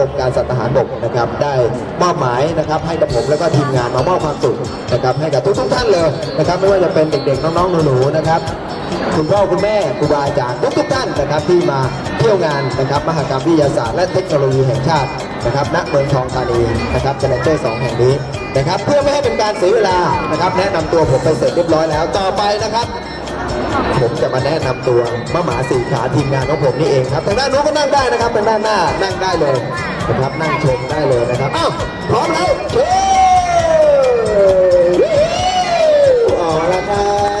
กรมการสัตหารบกนะครับได้มอบหมายนะครับให้กับผมแล้วก็ทีมงานมามอบความสุขนะครับให้กับทุกทุกท่านเลยนะครับไม่ว่าจะเป็นเด็กๆน้องๆหนูๆนะครับคุณพ่อคุณแม่ครูบาอาจารย์ทุกทุกท่านนะครับที่มาเที่ยวงานนะครับมหกรรมวิทยาศาสตร์และเทคโนโลยีแห่งชาตินะครับณเมืองทองธานีนะครับเจเนเจอร์สองแห่งนี้นะครับเพื่อไม่ให้เป็นการเสียเวลานะครับแนะนำตัวผมไปเสร็จเรียบร้อยแล้วต่อไปนะครับ ผมจะมาแนะนำตัวมะหมาสีขาทีมงานของผมนี่เองครับทางด้านนู้นก็นั่งได้นะครับทางด้านหน้านั่งได้เลยนะครับนั่งชมได้เลยนะครับอ้าวพร้อมแล้วเชิออกละครับ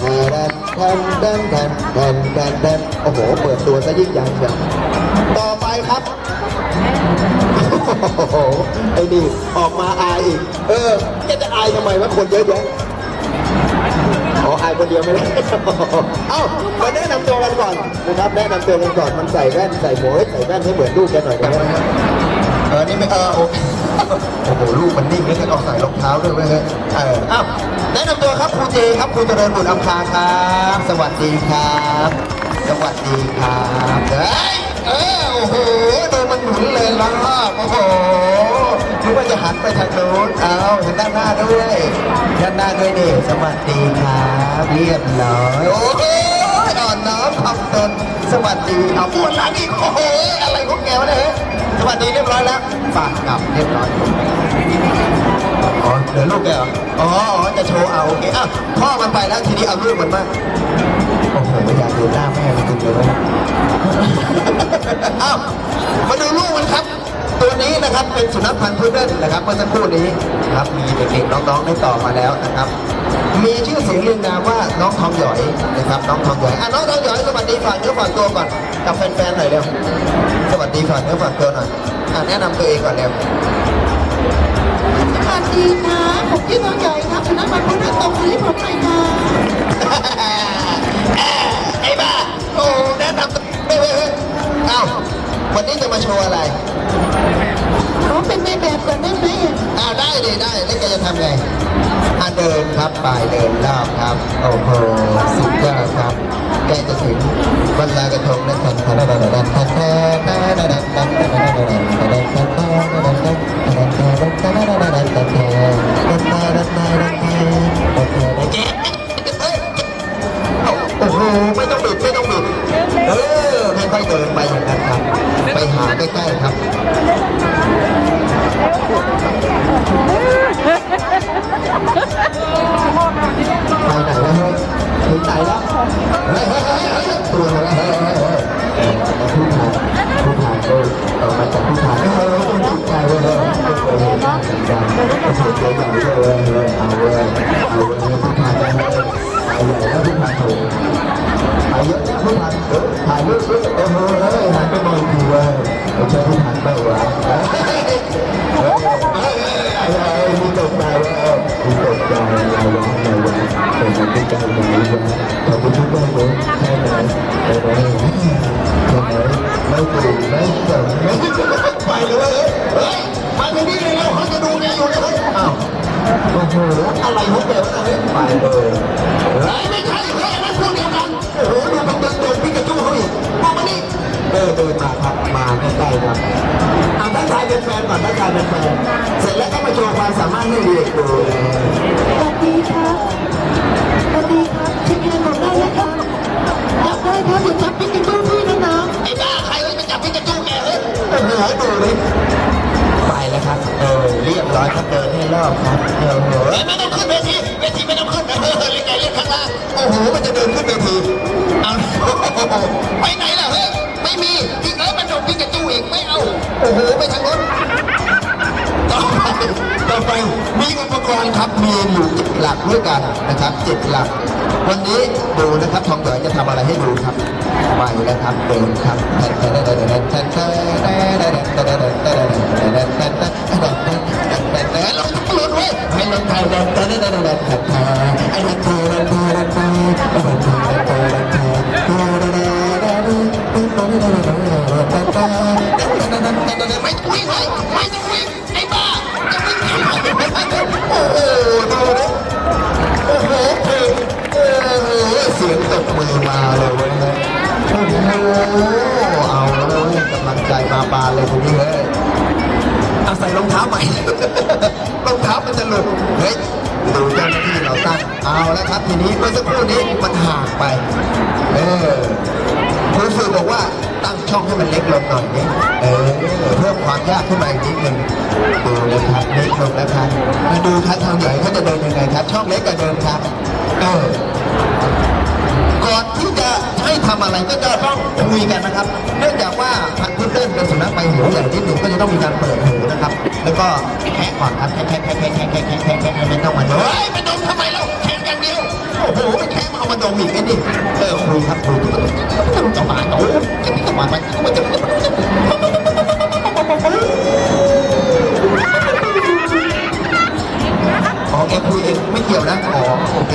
ท่านท่านท่านท่านท่านท่านท่านท่านโอ้โหเปิดตัวซะยิ่งใหญ่ครับต่อไปครับ โไอ้นี่ออกมาอายอีก เออแกจะอายทำไมวะคนเยอะแยะอ๋ออายคนเดียวไม่ได้ เอ้ามาแนะนำตัวกันก่อนนะครับ แนะนำตัวกันก่อน มันใส่แว่นใส่หมวกใส่แว่นให้เหมือนลูกแกหน่อยได้ไหมฮะเอันนี้ไม่เออโอ้โห ลูกมันนิ่งแล่วฉันเอกใส่รองเท้าด้วยเว้ยเฮ้อออ้าวแนะนำตัวครับครูเจครับครูเจริญบุตรอัมคาครับ สวัสดีครับ สวัสดีครับเฮ้ โอ้โหดูมันหมุนเลยล้ะโอ้โหถือว่าจะหันไปทางโน้นเอาเห็นด้านหน้าด้วยด้านหน้าด้วยดิสวัสดีครับเรียบร้อยโอ้โหอ่อนน้อมทำตนสวัสดีเอาบวนหลังอีกโอ้โหอะไรของแกวะเนี่ยสวัสดีเรียบร้อยแล้วฝากกลับเรียบร้อยเดี๋ยวลูกแกเออ๋อจะโชว์เอาโอเคอะพ่อมันไปแล้วทีนี้เอาลูกมันมา ผมไม่อยากดูหน้าแม่มจริงๆเลยนะอ้าวมาดูลูกมันครับ ตัวนี้นะครับเป็นสุนัขพันธุ์พุดเดิ้ลนะครับเมื่อสักครู่นี้ครับมีเด็กๆน้องๆได้ต่อมาแล้วนะครับ มีชื่อเสียงเรียงนามว่าน้องทองหยอยนะครับ น้องทองหยอยอะน้องทองหยอยสวัสดีฝากเนื้อฝากตัวก่อนกับแฟนๆหน่อยเร็วสวัสดีฝากเนื้อฝากตัวหน่อยอะแนะนำตัวเองก่อนเร็วสวัสดีค่ะผมชื่อทองหยอยครับสุนัขพันธุ์พุดเดิ้ลตรงนี้ผมใหน่อค่ะ ชว์อะไรขอเป็นไม่แบบก่อนได้ไหมอ่าได้เลยได้แล้วแกจะทำไงอ่าเดินครับปายเดินรอบครับโอ้โหสุดยอดครับแกจะถึงวันลอกระทงแล้ทนทันทันทันทันทันทันทันนทันินไปอย่างนั้นครับ ไปหาใกล้ๆครับไปไหนแล้วเฮ้ยเฮ้ยตาแล้วเฮ้ยเฮ้ยเฮ้ยตัวอะไรเฮ้ยเฮ้ยเฮ้ยผู้ชายผู้ชายก็เออมาจากผู้ชายเฮ้ยเฮ้ยต้องถูกใจเว้ยเฮ้ยเฮ้ยเฮ้ยถูกใจอย่างเดียวเว้ยเฮ้ยเอาเว้ยเอาเว้ยายใหญ่แล้วพุ่งพัาถูกถ่ายเยอะแล้วพุ่งพัาเออถ่ายเยอะเออเออเฮ้ยหันไปมองดูว่าเราใช้พุ่งพาบ้างวะมีตกใจว่ามีตกใจเราวะเราวะเป็นไนที่ใจไหนวะเราเป็นทุกข์ได้ไหมใช่ไหมใช่ไหมใช่ไหมไม่ตื่นไม่ตื่นไม่ไปเลยเฮ้ยมาที่นี่เลยเราเขาจะดูไงอยู่เนี่ยเฮ้ยอ้าว อะไรของแกวะเรไปเลยไอ้ไม่ใช่แค่นั้นคนเดียวกันโอ้โหดูมันเดินเดินพิกจูเขอีมองมานี่เออเดินมาครับมาใกล้ๆครับเอาทักทายเป็นแฟนก่อนทักทายเป็นแฟนเสร็จแล้วก็มาโชว์ความสามารถให้ดูสวัสดีครับสวัดีครับเช็คเงินผมด้ล้วครับจับได้ครับอย่จับพิกจูพี่นะน้องไอ้บ้าใครเลยไปจับพิกาจูแกเลยโอ้โหตัวเลย ครับเออเรียบร้อยครับเดินให้รอบครับเออไม่ต้องขึ้นเวทีเวทีไม่ต้องขึ้นเออเล่นไงเล่นข้างล่างโอ้โหมันจะเดินขึ้นเวทีเอาไปไหนล่ะเฮ้ยไม่มีอีกแล้วมันโดนพิกาจูอีกไม่เอาโอ้โหไปทางรถต่อไป ต่อไปมีอุปกรณ์ครับมีอยู่เจ็หลักด้วยกันนะครับเจ็ดหลัก วันนี้ดูนะครับทองเหลจะทำอะไรให้ดูครับไปนะครับเดินครับไม่ไม่ไม่ไม่ โอ้โหดูดิโอ้โหเพลงโอ้โหเสียงตบมือมาเลยเว้ยโอ้โหเอาแล้วเว้ยกำลังใจมาบานเลยคุณพี่เฮ้ยเอาใส่รองเท้าใหม่รองเท้ามันจะหลุดเฮ้ยดูเจ้าหน้าที่เราตั้งเอาแล้วครับทีนี้เมื่อสักครู่นี้มันห่างไป เออคุณสื่อบอกว่าตั้ง ช่องให้มันเล็กลงหน่อยนิดเออเพิ่มความยากขึ้นมาอีกนิดนึงดูนะครับเล็กลงแล้วครับมาดูครับทางไหนเขาจะเดินยังไงครับ ช่องเล็กกว่าเดิมครับเออก่อนที่จะให้ทำอะไรก็จะต้องคุยกันนะครับ เนื่องจากว่าพันธุ์เพื่อนเป็นสุนัขไปหูวใหญ่นิดหนึ่งก็จะต้องมีการเปิดหูนะครับ แล้วก็แคะก่อนครับแคะแคะแคะแคะแคะแคะแคะแคะไม่ต้องมาเฮ้ยไปดมทำไมเราแคะอย่างเดียวโอ้โหไม่แคะมาเอามาดมอีกไอ้นี่เออครูครับครูทุกคนต้องจะมาโอ้ ขอเอ็กซ์คุยเองไม่เกี่ยวนะขอโอเค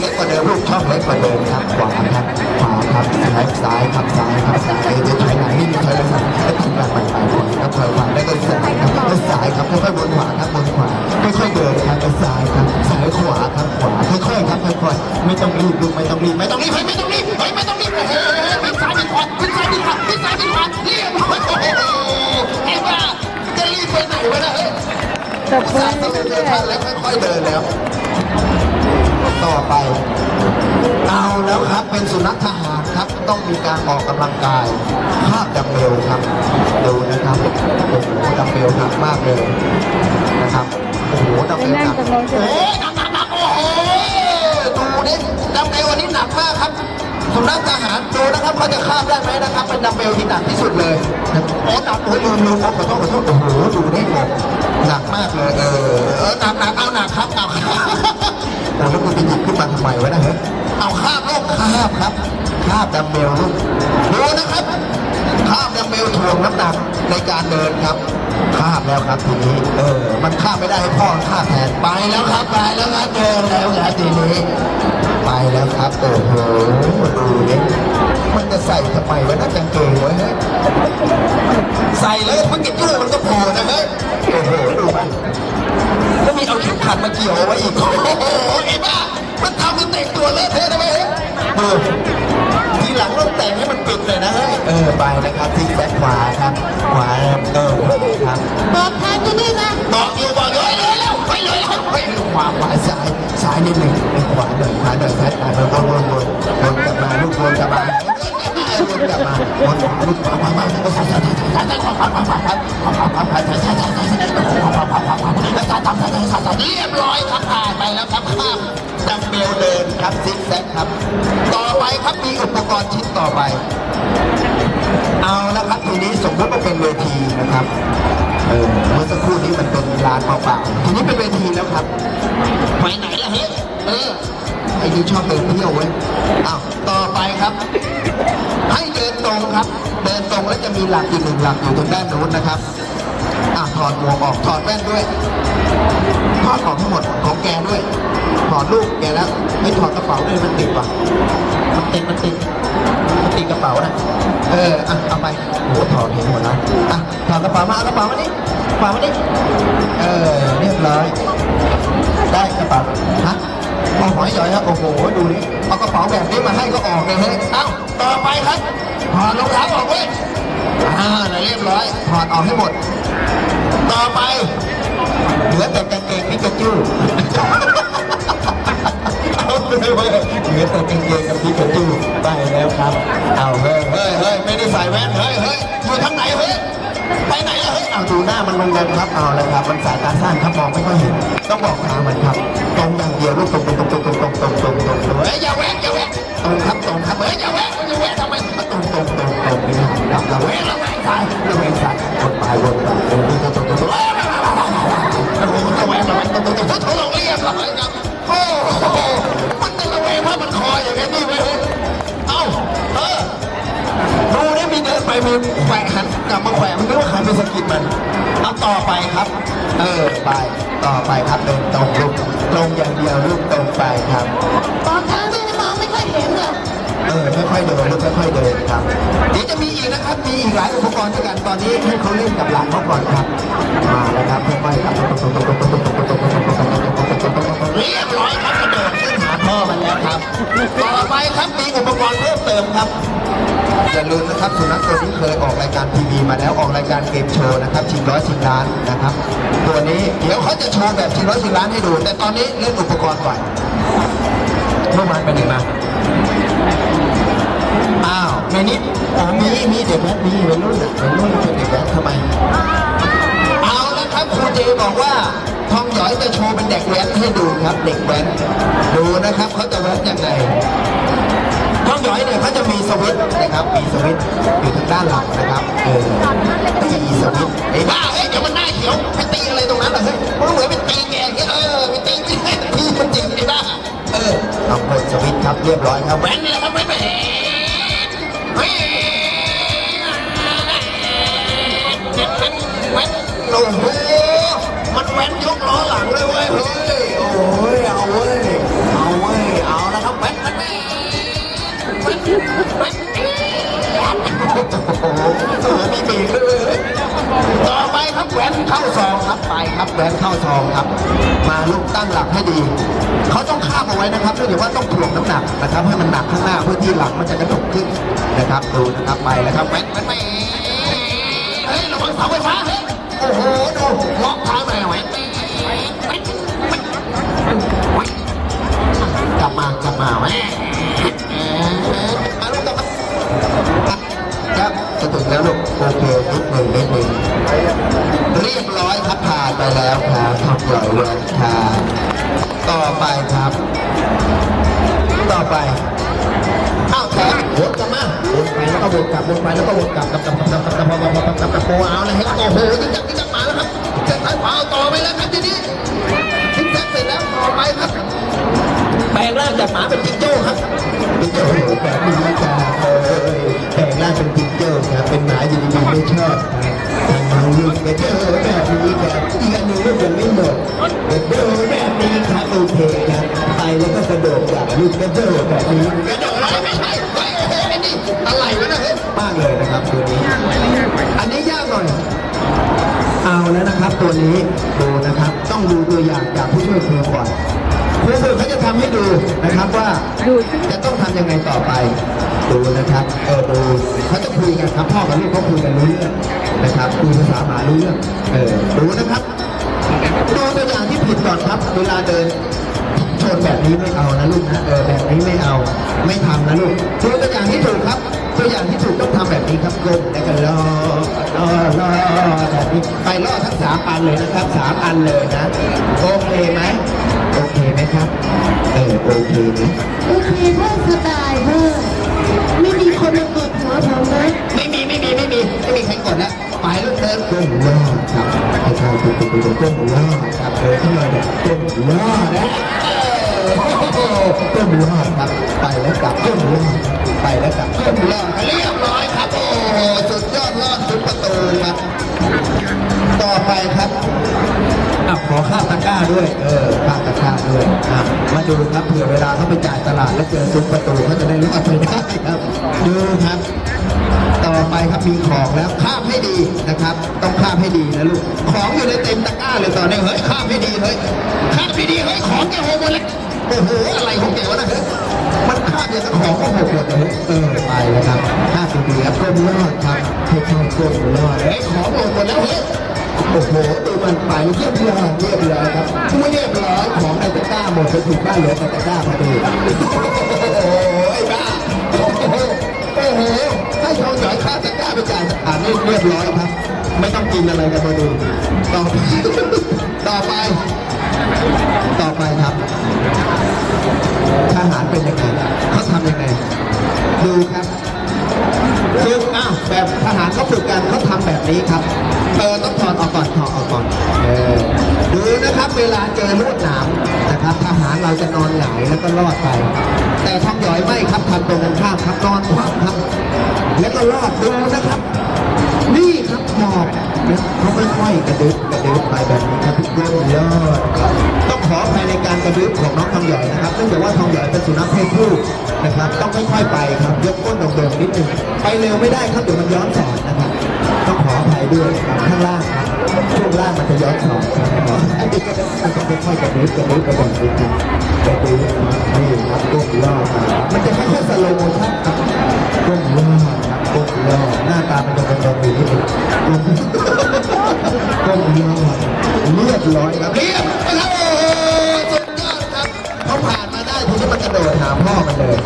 เล็กกว่าเดิมลูกช่องเล็กกว่าเดิมครับขวาครับขวาครับซ้ายซ้ายครับซ้ายครับซ้ายจะถอยหลังนี่ถอยหลังแล้วทำแบบใหม่ๆก่อครับถอยหลังแล้วก็ซ้ายครับแล้วซ้ายครับค่อยๆวนขวาครับวนขวาค่อยๆเดินครับซ้ายครับซ้ายขวาครับขวาค่อยๆครับค่อยๆไม่ต้องรีบลูกไม่ต้องรีบไม่ต้องรีบไม่ต้องรีบไม่ต้องรีบโอ้โหวิ่งซ้ายวิ่งขวาวิ่งซ้ายวิ่งขวาวิ่งซ้ายวิ่งขวาเรียบโอ้โหเอ็มบ้าจะรีบไปไหนวะนะเฮ้ยจบเลยแล้วค่อยๆเดินแล้ว ต่อไป เอาแล้วครับเป็นสุนัขทหารครับ ต้องมีการออกกำลังกายภาพดัมเบลครับดูนะครับโอ้โหดัมเบลหนักมากเลยนะครับโอ้โหดัมเบลหนักเอ๊ะหนักหนักโอ้โหดูนี่ดัมเบลวันนี้หนักมากครับสุนัขทหารดูนะครับเขาจะข้ามได้ไหมนะครับ เป็นดัมเบลที่หนักที่สุดเลยโอ้หนักโอ้ยลืมลืมขอโทษขอโทษโอ้โหดูนี่หนัหนักมากเลยเออหนักหนักเอา เราแล้วคุณจะหยิบขึ้นมาทำไมไว้นะฮะเอาคาบลูกคาบครับคาบดัมเบลลูกดูนะครับคาบดัมเบลถ่วงน้ำหนักในการเดินครับคาบแล้วครับทีนี้ เออ มันคาบไม่ได้พ่อคาบแทนไปแล้วครับไปแล้วครับเดินแล้วครับทีนี้ ไปแล้วครับโอ้โหดูนี่มันจะใส่ทำไมวะนักกางเกงไวะฮะใส่แล้วมันเก็บตู้มันก็พอนะเฮ้โอ้โหดูมั ก็มีเอาเข็มขัดมาเกี่ยวเอาไว้อีกโอ้โหไอ้บ้ามันทำมันแต่งตัวเลอะเทอะได้ไหมเออทีหลังต้องแต่งให้มันปิดเลยนะฮะเออไปนะครับที่แบ็คขวาครับขวาเออขวาครับบอกทางกูด้วยนะบอกอยู่บอกเลยเลยแล้วไปเลยแล้วไปลงขวาขวาซ้ายซ้ายนิดหนึ่งขวาหน่อยขวาหน่อยซ้ายหน่อยเออวนวนวนวนกลับมาลูกวนกลับมา เรียบร้อยครับผ่านไปแล้วครับข้ามดัมเบลเดินครับซิกแซกครับ ต่อไปครับมีอุปกรณ์ชิ้นต่อไป เอาละครับทีนี้สมมติว่าเป็นเวทีนะครับเมื่อสักครู่นี้มันเป็นลานเปล่าๆทีนี้เป็นเวทีแล้วครับไปไหนล่ะเฮ้เออ ไอ้นี่ชอบเดินเที่ยวเว้ยอ้าวต่อไปครับ ให้เดินตรงครับ เดินตรงแล้วจะมีหลักอยู่หนึ่งหลักอยู่ตรงด้านโน้นนะครับอะถอดหมวกออกถอดแว่นด้วยถอดของทั้งหมดของแกด้วยถอดลูกแกแล้วไม่ถอดกระเป๋าด้วยมันติดว่ะมันติดมันติดมันติดกระเป๋านะเอออะเอาไปโอ้ถอดเห็นหมดแล้วอะถอดกระเป๋ามาเอากระเป๋ามานี่กระเป๋ามานี่เออเรียบร้อยได้กระเป๋าฮะ เอาหอยหย่อยครับโอ้โหดูนี่เอากระเป๋าแบบนี้มาให้ก็ออกเลยเฮ้ยเอ้าต่อไปครับถอดรองเท้าออกเว้ยอ่าเรียบร้อยถอดออกให้หมด ต่อไปเหลือแต่กางเกงพิกาจูเอาเลยเว้ยเหลือแต่กางเกงกับพิกาจูไปแล้วครับ เอาเฮ้ยเฮ้ยเฮ้ยไม่ได้ใส่แว่นเฮ้ยเฮ้ยอยู่ทางไหนเฮ้ย ไปไหนอะเฮ้ยเอาดูหน้ามันลงกันครับเอาเลยครับ มันสายตาสั้นครับมองไม่ค่อยเห็น ต้องบอกทางมันครับ ตรงอย่างเดียวลูกตรงตรงตรงตรงตรงตรงตรงตรงตรงตรงเฮ้ยอย่าแวกอย่าแวกตรงครับตรงครับเฮ้ยอย่าแวกอย่าแวกทำไมตรงตรงตรงตรงตรงนี่ครับระแวงระแวงซ้ายระแวงซ้ายวนไปวนไปตรงนี้ตรงตรงตรงตรงโอ้โหระแวงระแวงตรงตรงตรงตรงเขาลงเรียบร้อยครับโอ้โหมันจะระแวงเพราะมันคอยอย่างนี้นี่เว้ยเอ้าเออดูนี่มีเดินไปมีแขวะหัน กลับมาแขวะมันไม่ว่าหันไปสะกิดมันเอาต่อไปครับ เออไปต่อไปครับเดินตรงลูกตรงอย่างเดียวลูกตรงไปครับบอกทางด้วยนะมองไม่ค่อยเห็นเลยเออค่อยๆเดินลูกค่อยๆเดินครับเดี๋ยวจะมีอีกนะครับมีอีกหลายอุปกรณ์ด้วยกันตอนนี้ให้เขาเล่นกับหลานเขาก่อนครับมาแล้วครับค่อยๆครับเรียบร้อยครับกระโดดขึ้นหาท พ่อมันแล้วครับ ต่อไปครับมีอุปกรณ์เพิ่มเติมครับ อย่าลืมนะครับสุนัขตัวนี้เคยออกรายการทีวีมาแล้วออกรายการเกมโชว์นะครับชิงร้อยชิงล้านนะครับ ตัวนี้เดี๋ยวเขาจะโชว์แบบชิงร้อยชิงล้านให้ดู แต่ตอนนี้เล่นอุปกรณ์ก่อนเมื่อวานไปไหนมาอ้าวในนี้อ๋อมีมีเด็กแว้นมีวัยรุ่นอะวัยรุ่นเป็นเด็กแว้นทำไม เอาละครับครูเจบอกว่า ทองหยอยจะโชว์เป็นเด็กแว้นให้ดูครับ เด็กแว้นดูนะครับเขาจะแว้นยังไงท้องหยอยเนี่ยเขาจะมีสวิตนะครับ มีสวิตอยู่ทางด้านหลังนะครับเออตีสวิตไอ้บ้าเฮ้ยเดี๋ยวมันหน้าเขียวไปตีอะไรตรงนั้นเหรอเฮ้ยมันเหมือนไปตีแกอย่างเงี้ยเออไปตีจริงตีมันจริงไอ้บ้าเออเอากดสวิตครับเรียบร้อยครับแวนนี่แหละครับแหวนแหวนแวนแหวนโอ้โห มันแหวนยกล้อหลังเลยเว้ยเฮ้ยโอ้ยเอาเว้ยเอาเว้ยเอานะครับแหวนแหวนแหวนโอ้โหเออมีปีกด้วยเลยต่อไปครับแหวนเข้าซองครับไปครับแหวนเข้าซองครับ มาลูกตั้งหลักให้ดีเขาต้องคาบเอาไว้นะครับเนื่องจากว่าต้องถ่วงน้ำหนักนะครับให้มันหนักข้างหน้าเพื่อที่หลังมันจะกระดกขึ้นนะครับดูนะครับไปแล้วครับแหวนแหวนแหวนเฮ้ยระวังเสาไฟฟ้าเฮ้ยโอ้โหดูล็อก บมากลับมาแหวมาลูกกลับมาครับจะถึงแล้วลูกโอเคนิดหนึ่งนิดหนึ่งเรียบร้อยครับผ่านไปแล้วครับทำหญ่เลยครับต่อไปครับ ต่อไปอ้าวแขกวนกลับมาวนไปแล้วก็วนกลับวนไปแล้วก็วนกลับกลับกลับกลับกลับกลับกลับกลับกลับกลับกลับโอ้เอาเลยครับโอ้โหยิ่งจับยิ่งจับมาแล้วครับจะสายขวาเอาต่อไปแล้วครับทีนี้ทิ้งแท็กเสร็จแล้วต่อไปครับ แปลงร่างจากหมาเป็นจิงโจ้ครับจิงโจ้แบบนี้จ้าเอ้ยแปลงร่างเป็นจิงโจ้ครับเป็นหมาอยู่ดีๆไม่ชอบครับทางเราลูกกระเจอแบบนี้ครับอีกอันหนึงลูกยังไม่หมดกระเจอแบบนี้ครับโอเคครับไปแล้วก็กระโดดจากลูกกระเจอแบบนี้กระโดดอะไรไม่ใช่ไปเฮ้ยนี่อะไรวะเนี่ยเฮ้ยมากเลยนะครับตัวนี้ อันนี้ยากหน่อย เอาแล้วนะครับตัวนี้ดูนะครับ ต้องดูตัวอย่างจากผู้ช่วยครูก่อน ทำให้ดูนะครับว่าจะต้องทำยังไงต่อไป ดูนะครับเออดูเขาจะคุยกันครับพ่อกับลูกเขาคุยกันรู้เรื่องนะครับดูภาษาหมารู้เรื่องเออดูนะครับดูตัวอย่างที่ผิดก่อนครับ เวลาเดินชนแบบนี้ไม่เอานะลูกนะเออแบบนี้ไม่เอาไม่ทำนะลูกดูตัวอย่างที่ถูกครับ ตัวอย่างที่ถูกต้องทำแบบนี้ครับก้มแล้วก็ล่อล่อล่อแบบนี้ไปล่อทั้งสามอันเลยนะครับสามอันเลยนะโอเคไหม โอเคไหมครับ เออโอเคนะโอเคเพื่อนสไตล์เพื่อนไม่มีคนมากดหัวผมนะไม่มีไม่มีไม่มีไม่มีใครกดแล้วไปลูกเดินก้มล่อครับให้ทางถูกถูกถูกก้มล่อครับเออที่เราเนี่ยก้มล่อนะเออโอ้โหก้มล่อครับไปแล้วกลับก้มล่อไปแล้วกลับก้มล่อเรียบร้อยครับโอ้โหสุดยอดรอดสุดประตูครับ ต่อไปครับ อะขอข้าตะกร้าด้วย เออข้าตะกร้าด้วยอะมาดูครับเผื่อเวลาเขาไปจ่ายตลาดแล้วเจอซุ้มประตูเขาจะได้รู้อดไปได้ครับดูครับ ต่อไปครับมีของแล้วข้ามให้ดีนะครับ ต้องข้ามให้ดีนะลูกของอยู่ในเต็มตะกร้าเลยตอนนี้เฮ้ยข้ามให้ดีเฮ้ยข้ามให้ดีเฮ้ยของแกโหมดเลยโอ้โหอะไรของแกวะนะเฮ้ยมันข้ามอย่างของก็หกหมดเลยเออไปแล้วครับข้ามดีๆครับก้มรอดครับให้เข้าก้มรอดเฮ้ยของหมดหมดแล้วเฮ้ยโอ้โห ดูมันไปเรียบร้อยเรียบร้อยครับไม่เรียบร้อยของในตะก้าหมดไปถูกบ้านเหลือแต่ตะก้าพอดีโอ้โหไอ้บ้าโอ้โหโอ้โหให้ทองหยอยค่าตะก้าไปจ่ายอ่านนี่เรียบร้อยครับ ไม่ต้องกินอะไรกันมาดูต่อไปต่อไป ต่อไปครับทหารเป็นยังไงเขาทำยังไงดูครับ ฝึกอ้าวแบบทหารเขาฝึกกันเขาทำแบบนี้ครับเออต้องถอดออกก่อนถอดออกก่อนเออดูนะครับเวลาเจอลวดหนามนะครับ ทหารเราจะนอนหงายแล้วก็รอดไป แต่ทองหยอยไม่ครับทำตรงกันข้ามครับนอนคว่ำครับ แล้วก็รอดดูนะครับ นี่ ครับหมอบเขาไม่ค่อยๆกระดึ๊บกระดึ๊บไปแบบนี้ครับพี่ก้นยอดครับต้องขอภายในการกระดึ๊บของน้องทองหยอยนะครับเนื่องจากว่าทองหยอยเป็นสุนัขเพศผู้นะครับ ต้องค่อยๆไปครับยกก้นโด่งๆนิดนึงไปเร็วไม่ได้ครับเดี๋ยวมันย้อนสอนนะครับต้องขออภัยด้วยครับข้างล่างครับช่วงล่างมันจะย้อนสอนมันก็ค่อยๆกระดึ๊บกระดึ๊บกระดึ๊บกระดึ๊บกระดึ๊บนี่ครับก้มล่อมามันจะค่อยๆสโลว์ชั่นครับก้มล่อครับ ก้มล่อหน้าตามันจะเป็นแบบนี้ก้มก้มล่อเรียบร้อยครับเรียบนะครับโอ้โหสุดยอดครับเขาผ่านมาได้ทีนี้มันกระโดดหาพ่อมันเลย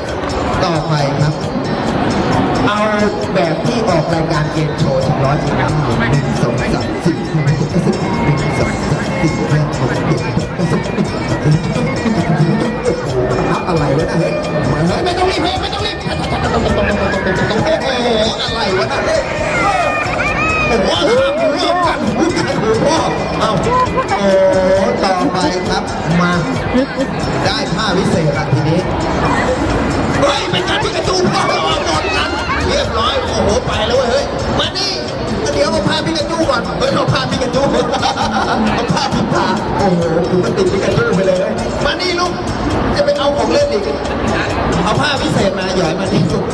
ต่อไปครับ เอาแบบที่ออกรายการเกมโชว์ถึงร้อยจริงครับหนึ่งสองสามสี่ห้าหกเจ็ดแปดเก้าสิบหนึ่งสองสามสี่ อะไรวะนะเฮ้ยโอ้โหห้ามร่วมกันหูกันหูพ่อเอาโอ้ต่อไปครับมาได้ผ้าวิเศษละทีนี้เฮ้ยเป็นการพิกาจูพ่อเราอาหมดกัน เรียบร้อย โอ้โห ไปแล้วเว้ยเฮ้ย มานี่เดี๋ยวเอาผ้าพิกาจูก่อนเฮ้ยเอาผ้าพิกาจูเอาผ้าพิกาโอ้โหคือมันติดพิกาจูไปเลยเว้ยมานี่ลูก จะไปเอาของเล่นอีก เอาผ้าพิเศษมาหย่อยมานี่ลูก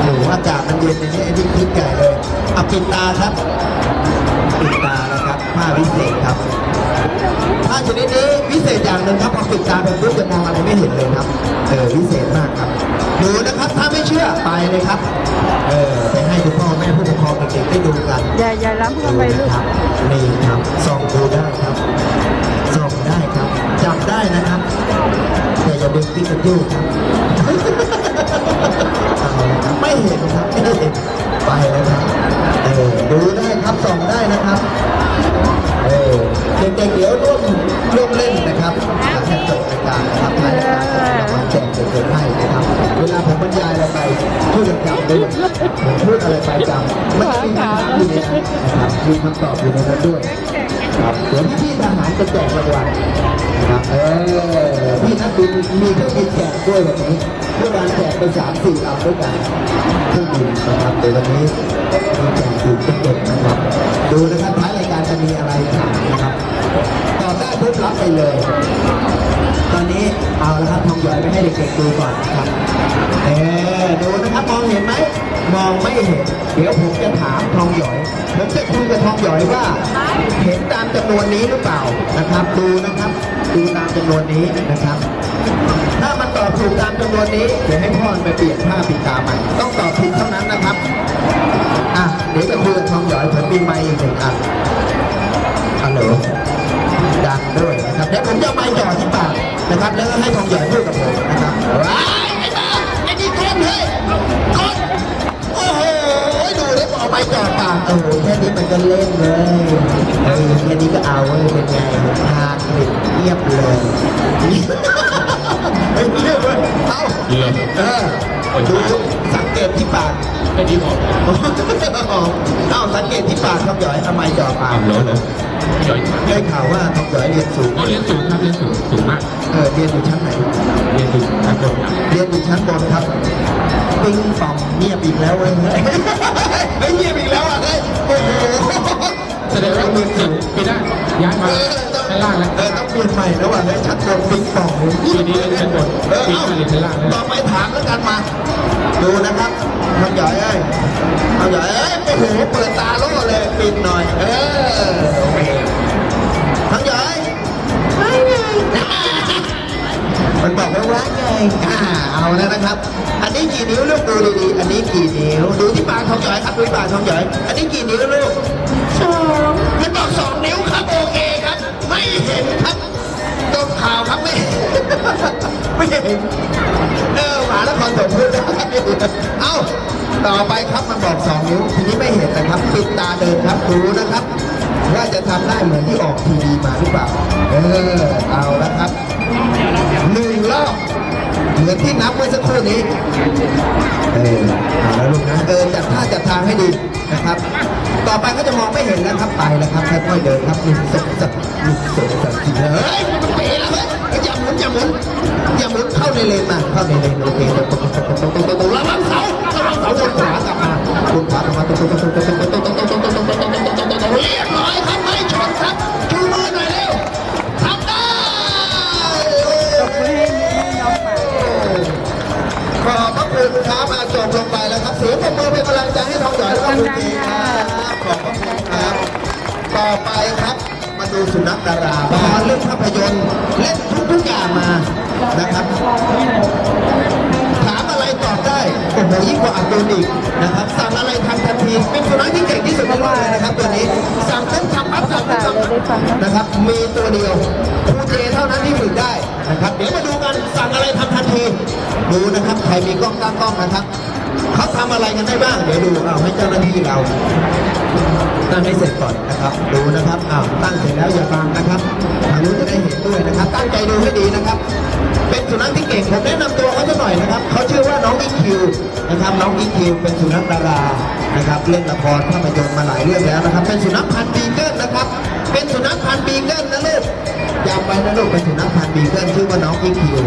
โอ้โหอากาศมันเย็นอย่างนี้ไอ้นี่คิดใหญ่เลยเอาปิดตาครับ ผ้าพิเศษครับผ้าชนิดนี้พิเศษอย่างหนึ่งครับพอปิดตาเป็นปุ๊บจะมองอะไรไม่เห็นเลยครับเออพิเศษมากครับดูนะครับถ้าไม่เชื่อไปเลยครับเออไปให้คุณพ่อแม่ผู้ปกครองเด็กๆได้ดูกันอย่าอย่าล้ำเข้าไปลูกครับนี่ครับส่องดูได้ครับส่องได้ครับจับได้นะครับแต่อย่าดึงปิกาจูครับเอาละครับไม่เห็นครับไม่เห็นไปแล้วครับเออดูได้ครับส่องได้นะครับ เด็กๆเดี๋ยวร่วมร่วมเล่นนะครับหลังจากจบรายการนะครับทายรายการจะมาแจกเด็กๆให้นะครับ เวลาผมบรรยายอะไรไปพูดจำด้วยผมพูดอะไรไปจำมันจะมีคำถามอยู่ในนั้นนะครับมีคำตอบอยู่ในนั้นด้วยครับเดี๋ยวพี่ๆทหารจะแจกรางวัลนะครับเออพี่นักบินมีเครื่องบินแจกด้วยวันนี้เมื่อวานแจกไปสามสี่ลำด้วยกันเครื่องบินนะครับเดี๋ยววันนี้มีแจกอีกเด็กนะครับ ดูนะครับ ท้ายรายการจะมีอะไรถามนะครับตอบได้ปุ๊บรับไปเลย ตอนนี้เอาละครับทองหยอยไปให้เด็กๆดูก่อนครับเออดูนะครับมองเห็นไหมมองไม่เห็น เดี๋ยวผมจะถามทองหยอยผมจะคุยกับทองหยอยว่า เห็นตามจำนวนนี้หรือเปล่านะครับ ดูนะครับ ดูตามจำนวนนี้นะครับ ถ้ามันตอบถูกตามจำนวนนี้เดี๋ยวให้พ่อนไปเปลี่ยนผ้าปิดตาใหม่ต้องตอบผิดเท่านั้นนะครับอะเดี๋ยวจะคุยกับทองหยอยผมมีไมค์อีกหนึ่งอัน โหลดังด้วยนะครับเดี๋ยวผมจะเอาไมค์จ่อที่ปากนะครับ แล้วก็ให้ทองหยอยพูดกับผมนะครับว้ายไอ้บ้าไอ้นี่ก้นเฮ้ยก้นโอ้โหดูได้พอเอาไมค์จ่อปากโอ้โหแค่นี้มันก็เล่นเลยเออแค่นี้ก็เอาเว้ยเป็นไงพาคลิปเงียบเลยเฮ้ยเงียบเลยเอ้าเออดูสังเกตที่ปาก ไม่ดีออกเอ้าสังเกตที่ปากทองหยอยทำไมจ่อปากเหรอเหรอพี่หยอยได้ข่าวว่าทองหยอยเรียนสูงเขาเรียนสูงครับเรียนสูงสูงมากเออเรียนอยู่ชั้นไหนเรียนสูงชั้นบนครับเรียนอยู่ชั้นบนครับปิงปองเงียบอีกแล้วเว้ยเฮ้ยเฮ้ยเงียบอีกแล้วอะเฮ้ยโอ้โห แสดงว่าเรียนสูงปีหน้าย้ายมาเออต้องชั้นล่างแล้วเออต้องเปลี่ยนใหม่แล้วว่ะเฮ้ยชั้นบนปิงปองปีนี้เรียนชั้นบนเออปีหเอ้าน้าเรียนชั้นล่างแล้วต่อไปถามแล้วกันมาดูนะครับทองหยอยเอ้ยทองหยอยเอ้ยโอ้โหเปิดตาโล่เลยปิดหน่อย เออโอเคทองหยอยไม่ไงมันบอกว่าว่าไงอ่าเอาแล้วนะครับ อันนี้กี่นิ้วลูกดูดีๆอันนี้กี่นิ้ว ดูที่ปากทองหยอยครับดูที่ปากทองหยอยอันนี้กี่นิ้วลูก สองมันบอกสองนิ้วครับโอเคครับ ไม่เห็นครับตรงข่าวครับไม่ ไม่เห็นเออหมาแล้วคอนถมพูดได้เอ้าต่อไปครับมันบอกสองนิ้วทีนี้ไม่เห็นนะครับปิดตาเดินครับดูนะครับ ว่าจะทำได้เหมือนที่ออกทีวีมาหรือเปล่า เออเอาล้วครับหนึ่งรอบ เหมือนที่นับเมื่อสักครู่นี้ เออเอาแล้วลูกนะเออจัดท่าจัดทางให้ดีนะครับ ต่อไปก็จะมองไม่เห็นแล้วครับไปแล้วครับค่อยๆเดินครับหนึ่งสองสามหนึ่งสองสามสี่เฮ้ยมันเป๋แล้วเฮ้ยอย่าหมุนอย่าหมุนอย่าหมุนเข้าในเลนมาเข้าในเลนโอเคตรงตรงตรงตรงตรงตรงตรงระวังเสาระวังเสาวนขวากลับมาวนขวากลับมาตรงตรงตรงตรงตรงตรงตรงตรงตรงตรงตรงตรงตรงตรงตรงตรงตรงตรงเรียบร้อยครับ ขอบพระคุณครับมาจบลงไปแล้วครับเสียงปรบมือเป็นกำลังใจให้ทองหยอยแล้วก็คุณดีครับขอบพระคุณครับ ต่อไปครับมาดูสุนัขดาราบอลเล่นภาพยนตร์เล่นทุกทุกอย่างมานะครับถาม โอ้โหยิ่งกว่าอับดุลอีกนะครับสั่งอะไรทำทันทีเป็นสุนัขที่เก่งที่สุดในโลกเลยนะครับตัวนี้สั่งปุ๊บทำปั๊บสั่งปุ๊บทำปั๊บนะครับมีตัวเดียวครูเจเท่านั้นที่ฝึกได้นะครับเดี๋ยวมาดูกันสั่งอะไรทำทันที ดูนะครับใครมีกล้องตั้งกล้องนะครับเขาทำอะไรกันได้บ้างเดี๋ยวดูเอาให้เจ้าหน้าที่เราตั้งให้เสร็จก่อนนะครับ ดูนะครับอ้าวตั้งเสร็จแล้วอย่าบังนะครับทางนู้นจะได้เห็นด้วยนะครับ ตั้งใจดูให้ดีนะครับ เป็นสุนัขที่เก่งผมแนะนำตัวเขาสักหน่อยนะครับเขาชื่อว่าน้องอีคิวนะครับน้องอีคิวเป็นสุนัขดารานะครับเล่นละครภาพยนตร์มาหลายเรื่องแล้วนะครับ เป็นสุนัขพันธุ์บีเกิลนะครับ เป็นสุนัขพันธุ์บีเกิลนะลูกจำไว้นะลูกเป็นสุนัขพันธุ์บีเกิลชื่อว่าน้องอีคิว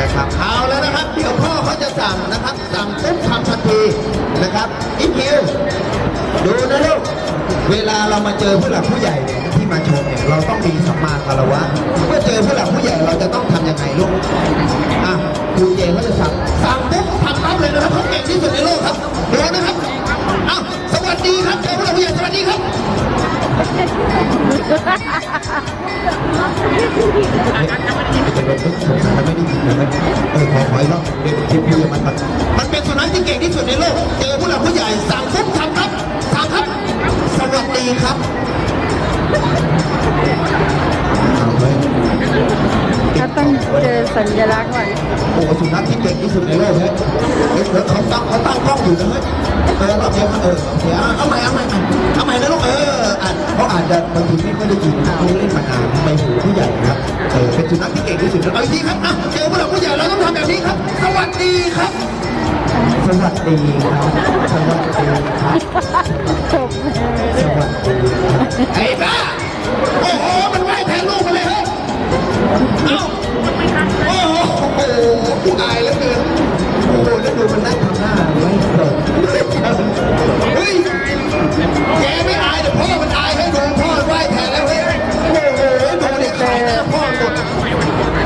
นะครับเอาแล้วนะครับเดี๋ยวพ่อเขาจะสั่งนะครับสั่งปุ๊บทำทันทีนะครับอีคิวดูนะลูกเวลาเรามาเจอผู้หลักผู้ใหญ่เนี่ย ที่มาชมเนี่ยเราต้องมีสัมมาคารวะ เมื่อเจอผู้หลักผู้ใหญ่เราจะต้องทำยังไงลูกอะครูเจเขาจะสั่งสั่งปุ๊บทำปั๊บเลยนะครับเขาเก่งที่สุดในโลกครับดูนะครับอ้าวสวัสดีครับเจอผู้หลักผู้ใหญ่สวัสดีครับไม่ได้ยินเลยเออขอขออีกรอบเดี๋ยวคลิป สัญลักษณ์ก่อนโอ้โหสุนัขที่เก่งที่สุดในโลกเฮ้ยเฮ้ยเดี๋ยวเขาตั้งเขาตั้งกล้องอยู่นะเฮ้ยเออรอบเดียวเออเดี๋ยวเอาใหม่เอาใหม่เอาใหม่นะลูกเอออะเขาอาจจะบางทีไม่ค่อยได้ยินเขาเล่นมานานไม่หูผู้ใหญ่ครับเออเป็นสุนัขที่เก่งที่สุดเอาอีกทีครับอะเจอผู้หลักผู้ใหญ่เราต้องทำแบบนี้ครับ สวัสดีครับ สวัสดีครับสวัสดีครับจบสวัสดีครับไอ้บ้าโอ้โหมันไหวแทนลูกมาเลยเฮ้ยเอ้าโอ้โหโอ้โห กูอายเหลือเกินโอ้โหแล้วดูมันนั่งทำหน้าไม่เปิดเฮ้ยแกไม่อายแต่พ่อมันอายให้ดูพ่อไหวแทนแล้วเฮ้ยโอ้โหดูดิขายหน้าพ่อหมด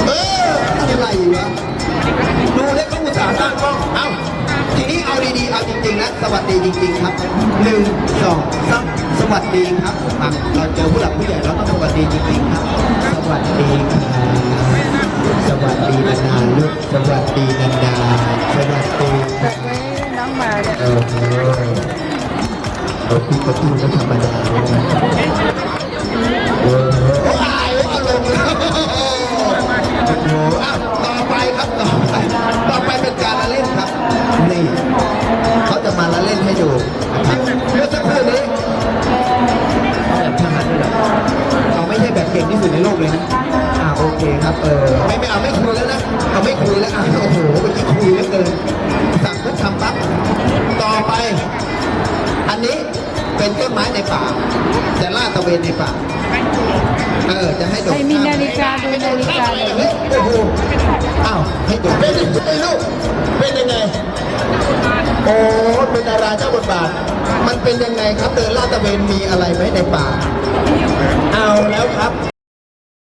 เอออะไรวะดูเล็กเขาอุตส่าห์ตั้งกล้องเอ้าทีนี้เอาดีๆเอาจริงๆนะสวัสดีจริง ๆ ครับหนึ่งสองสามสวัสดีครับอะเราเจอผู้หลักผู้ใหญ่เราต้องสวัสดีจริงๆครับ สวัสดีครับ สวัสดีนานๆลูกสวัสดีนานๆสวัสดีจบไว้น้องหมาเนี่ยเออเออเออพี่กระตุ้นก็ธรรมดาเลย